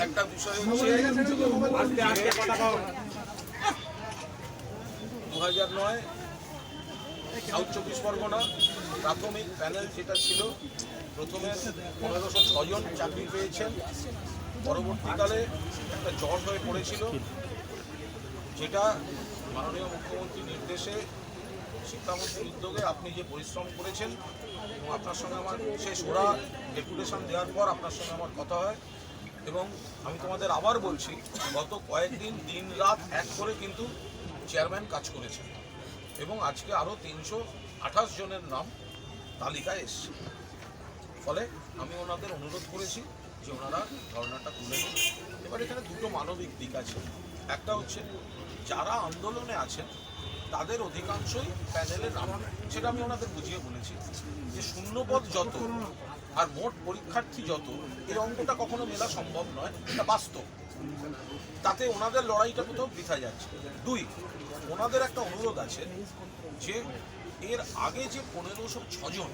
একটা বিষয় দু হাজার নয় সাউথ চব্বিশ পরগনা প্রাথমিক প্যানেল যেটা ছিল প্রথমে পনেরোশো ছজন চাকরি পেয়েছেন পরবর্তীকালে একটা জট হয়ে পড়েছিল, যেটা মাননীয় মুখ্যমন্ত্রীর নির্দেশে শিক্ষামন্ত্রীর উদ্যোগে আপনি যে পরিশ্রম করেছেন এবং আপনার সঙ্গে আমার শেষ ওরা ডেপুটেশন দেওয়ার পর আপনার সঙ্গে আমার কথা হয় এবং আমি তোমাদের আবার বলছি, গত কয়েকদিন দিন রাত এক করে কিন্তু চেয়ারম্যান কাজ করেছেন এবং আজকে আরও তিনশো আঠাশ জনের নাম তালিকায় এসছে। ফলে আমি ওনাদের অনুরোধ করেছি যে ওনারা ধর্নাটা তুলে নিন। এবার এখানে দুটো মানবিক দিক আছে। একটা হচ্ছে, যারা আন্দোলনে আছেন তাদের অধিকাংশই প্যানেলের নাম সেটা আমি ওনাদের বুঝিয়ে বলেছি যে শূন্যপদ যত আর মোট পরীক্ষার্থী যত এর অঙ্কটা কখনো মেলা সম্ভব নয়, এটা বাস্তব। তাতে ওনাদের লড়াইটা কোথাও বৃথা যাচ্ছে। দুই, ওনাদের একটা অনুরোধ আছে যে এর আগে যে পনেরোশো ছজন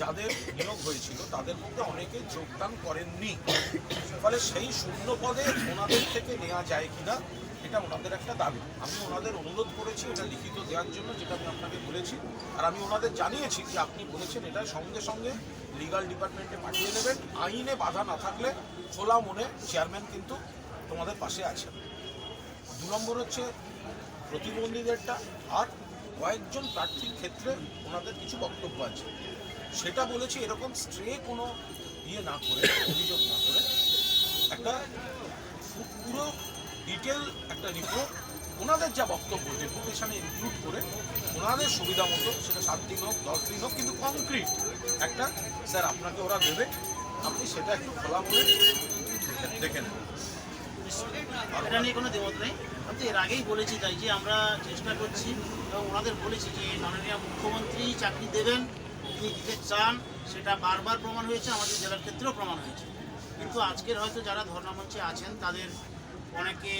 যাদের নিয়োগ হয়েছিল, তাদের মধ্যে অনেকে যোগদান করেননি। ফলে সেই শূন্য পদে ওনাদের থেকে নেওয়া যায় কিনা, এটা ওনাদের একটা দাবি। আমি ওনাদের অনুরোধ করেছি এটা লিখিত দেওয়ার জন্য, যেটা আমি আপনাকে বলেছি। আর আমি ওনাদের জানিয়েছি যে আপনি বলেছেন এটা সঙ্গে সঙ্গে লিগাল ডিপার্টমেন্টে পাঠিয়ে দেবেন। আইনে বাধা না থাকলে খোলা মনে চেয়ারম্যান কিন্তু তোমাদের পাশে আছেন। দু নম্বর হচ্ছে প্রতিবন্ধীদেরটা আর কয়েকজন প্রার্থীর ক্ষেত্রে কিছু বক্তব্য আছে। সেটা বলেছি এরকম স্ট্রে কোনো ইয়ে না করে, অভিযোগ না করে। একটা পুরো ডিটেল একটা রিপোর্ট ওনাদের যা বক্তব্য ডেপুটেশনে ইনক্লুড করে ওনাদের সুবিধা মতো, সেটা সাত দিন হোক, দশ দিন হোক, কিন্তু কংক্রিট একটা, স্যার, আপনাকে ওরা দেবে। আপনি সেটা একটু খোলা মনে দেখে নেবেন এটা নিয়ে কোনো দ্বিমত নেই। আমি এর আগেই বলেছি তাই যে আমরা চেষ্টা করছি এবং ওনাদের বলেছি যে মাননীয় মুখ্যমন্ত্রী চাকরি দেবেন তিনি দিতে চান, সেটা বারবার প্রমাণ হয়েছে, আমাদের জেলার ক্ষেত্রেও প্রমাণ হয়েছে। কিন্তু আজকের হয়তো যারা ধর্ণা মঞ্চে আছেন, তাদের অনেকে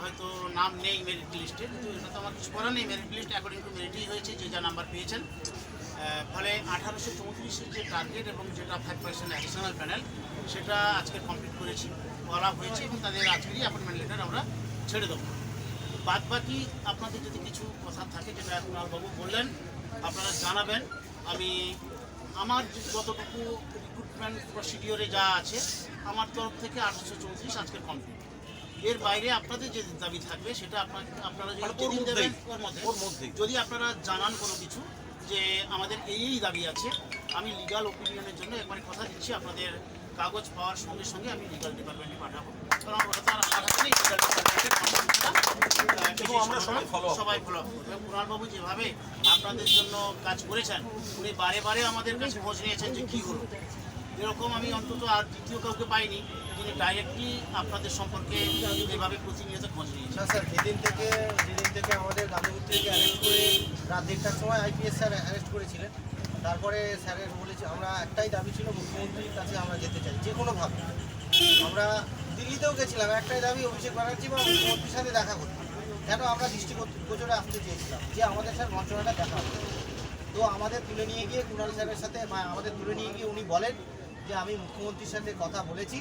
হয়তো নাম নেই মেরিট লিস্টে কিন্তু এটা তো আমার কিছু করার নেই। মেরিট লিস্ট অ্যাকর্ডিং টু মেরিটই হয়েছে, যে যা নাম্বার পেয়েছেন। ফলে আঠারোশো চৌত্রিশের যে টার্গেট এবং যেটা ফাইভ পার্সেন্ট অ্যাডিশনাল প্যানেল সেটা আজকে কমপ্লিট করেছি বলা হয়েছে এবং তাদের আজকেরই অ্যাপয়েন্টমেন্ট লেটার আমরা ছেড়ে দেবো। বাদ বাকি আপনাদের যদি কিছু কথা থাকে যেটা কুণালবাবু বললেন আপনারা জানাবেন। আমি আমার যতটুকু রিক্রুটমেন্ট প্রসিডিওরে যা আছে আমার তরফ থেকে আঠারোশো চৌত্রিশ আজকে কমপ্লিট এর বাইরে আপনাদের যে দাবি থাকবে সেটা আপনারা যদি ওর দেবেন ওর মধ্যে। যদি আপনারা জানান কোনো কিছু যে আমাদের এই এই দাবি আছে আমি লিগাল ওপিনিয়নের জন্য একবার কথা দিচ্ছি আপনাদের কাগজ পাওয়ার সঙ্গে সঙ্গে আমি লিগাল ডিপার্টমেন্টে পাঠাবো। কারণ ওরা তো হাতে লিগাল ডিপার্টমেন্টের আমরা সবাই ফলো কুণালবাবু যেভাবে আপনাদের জন্য কাজ করেছেন উনি বারে বারে আমাদের কাছে খোঁজ নিয়েছেন যে কী হলো। এরকম আমি অন্তত আর দ্বিতীয় কাউকে পাইনি। আপনাদের সম্পর্কে স্যার থেকে থেকে আমাদের থেকে করে রাত সময় স্যার অ্যারেস্ট করেছিলেন, তারপরে স্যারের বলেছি, আমরা একটাই দাবি ছিল, মুখ্যমন্ত্রীর কাছে আমরা যেতে চাই, যে কোনোভাবে আমরা দিল্লিতেও গেছিলাম, একটাই দাবি, অভিষেক ব্যানার্জি বা মুখ্যমন্ত্রীর সাথে দেখা করতে। কেন? আমরা দৃষ্টিগোচরে আসতে চেয়েছিলাম যে আমাদের স্যার মন্ত্রণালয়টা দেখা হবে। তো আমাদের তুলে নিয়ে গিয়ে কুণাল স্যারের সাথে আমাদের তুলে নিয়ে গিয়ে উনি বলেন যে, আমি মুখ্যমন্ত্রীর সাথে কথা বলেছি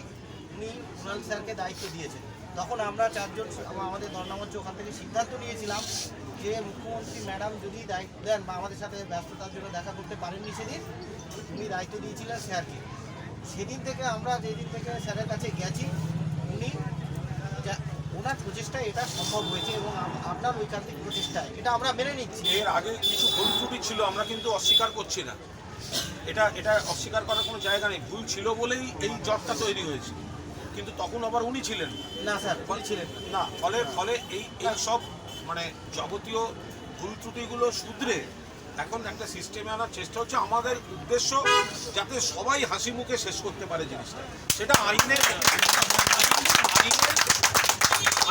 উনি কুণাল স্যারকে দায়িত্ব দিয়েছেন। তখন আমরা চারজন আমাদের ধর্ণামঞ্চ ওখান থেকে সিদ্ধান্ত নিয়েছিলাম যে মুখ্যমন্ত্রী ম্যাডাম যদি দায়িত্ব দেন বা আমাদের সাথে ব্যস্ততার জন্য দেখা করতে পারেননি সেদিন, উনি দায়িত্ব দিয়েছিলেন স্যারকে। সেদিন থেকে আমরা যেদিন থেকে স্যারের কাছে গেছি, উনি ওনার প্রচেষ্টায় এটা সম্ভব হয়েছে এবং আপনার ঐকান্তিক প্রচেষ্টায়। এটা আমরা মেনে নিচ্ছি। এর আগে কিছু ভুল ত্রুটি ছিল, আমরা কিন্তু অস্বীকার করছি না। এটা এটা অস্বীকার করার কোনো জায়গা নেই। ভুল ছিল বলেই এই জটটা তৈরি হয়েছে। কিন্তু তখন আবার উনি ছিলেন না। স্যার বলছিলেন না। ফলে ফলে এই এই সব মানে যাবতীয় ভুল ত্রুটিগুলো শুধরে এখন একটা সিস্টেমে আনার চেষ্টা হচ্ছে। আমাদের উদ্দেশ্য যাতে সবাই হাসি মুখে শেষ করতে পারে জিনিসটা। সেটা আইনের আইনের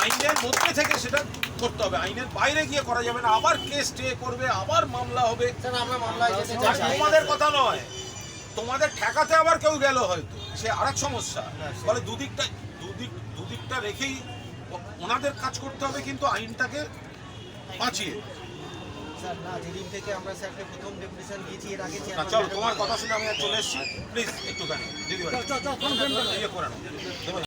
আইনের মধ্যে থেকে সেটা করতে হবে। আইনের বাইরে গিয়ে করা যাবে না। আবার কেস স্টে করবে আবার মামলা হবে। তোমাদের কথা নয়। তোমাদের ঠেকাতে আবার কেউ গেল হয়তো। সে আরেক সমস্যা। ফলে দুদিকটা দুদিক দুদিকটা রেখেই ওনাদের কাজ করতে হবে কিন্তু আইনটাকে বাঁচিয়ে। স্যার না যেদিন থেকে আমরা স্যারকে প্রথম ডেপুটেশন দিয়েছি এর আগে চলো তোমার কথা শুনে আমি চলে এসেছি। প্লিজ একটুখানি দিদি ইয়ে। দেবো